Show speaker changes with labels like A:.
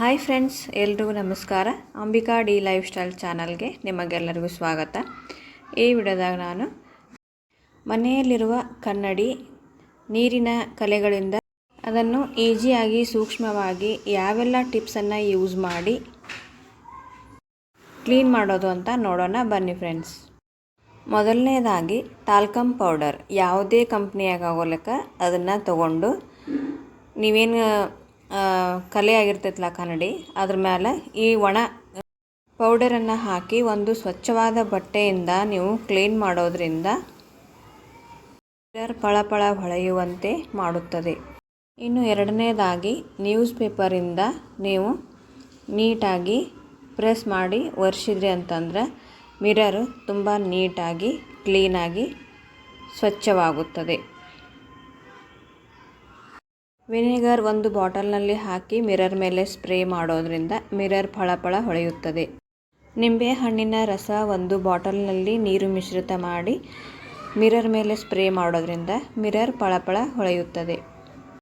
A: Hi friends, ಎಲ್ರಿಗೂ ನಮಸ್ಕಾರ. Ambika D life style ಚಾನಲ್ಗೆ ನಿಮಗೆಲ್ಲರಿಗೂ ಸ್ವಾಗತ. ಈ ವಿಡಿಯೋದಾಗ ನಾನು ಮನೆಯಲ್ಲಿರುವ ಕನ್ನಡಿ ನೀರಿನ ಕಲೆಗಳಿಂದ ಅದನ್ನು ಈಸಿಯಾಗಿ, ಸೂಕ್ಷ್ಮವಾಗಿ ಯಾವೆಲ್ಲ ಟಿಪ್ಸನ್ನು ಯೂಸ್ ಮಾಡಿ ಕ್ಲೀನ್ ಮಾಡೋದು ಅಂತ ನೋಡೋಣ. ಬನ್ನಿ ಫ್ರೆಂಡ್ಸ್. ಮೊದಲನೇದಾಗಿ ಟಾಲ್ಕಮ್ ಪೌಡರ್. ಯಾವುದೇ ಕಂಪ್ನಿಯಾಗ ಆಗೋಲಕ್ಕ ಅದನ್ನು ತಗೊಂಡು ನೀವೇನು ಕಲೆ ಆಗಿರ್ತೈತಲ್ಲ ಕನ್ನಡಿ, ಅದ್ರ ಮೇಲೆ ಈ ಒಣ ಪೌಡರನ್ನು ಹಾಕಿ ಒಂದು ಸ್ವಚ್ಛವಾದ ಬಟ್ಟೆಯಿಂದ ನೀವು ಕ್ಲೀನ್ ಮಾಡೋದ್ರಿಂದ ಪಳಪಳ ಹೊಳೆಯುವಂತೆ ಮಾಡುತ್ತದೆ. ಇನ್ನು ಎರಡನೇದಾಗಿ ನ್ಯೂಸ್ ಪೇಪರಿಂದ ನೀವು ನೀಟಾಗಿ ಪ್ರೆಸ್ ಮಾಡಿ ಒರೆಸಿದ್ರಿ ಅಂತಂದ್ರೆ ಮಿರರ್ ತುಂಬ ನೀಟಾಗಿ, ಕ್ಲೀನಾಗಿ ಸ್ವಚ್ಛವಾಗುತ್ತದೆ. ವಿನೆಗರ್ ಒಂದು ಬಾಟಲ್ನಲ್ಲಿ ಹಾಕಿ ಮಿರರ್ ಮೇಲೆ ಸ್ಪ್ರೇ ಮಾಡೋದ್ರಿಂದ ಮಿರರ್ ಫಳಫಳ ಹೊಳೆಯುತ್ತದೆ. ನಿಂಬೆ ಹಣ್ಣಿನ ರಸ ಒಂದು ಬಾಟಲ್ನಲ್ಲಿ ನೀರು ಮಿಶ್ರಿತ ಮಾಡಿ ಮಿರರ್ ಮೇಲೆ ಸ್ಪ್ರೇ ಮಾಡೋದ್ರಿಂದ ಮಿರರ್ ಫಳಫಳ ಹೊಳೆಯುತ್ತದೆ.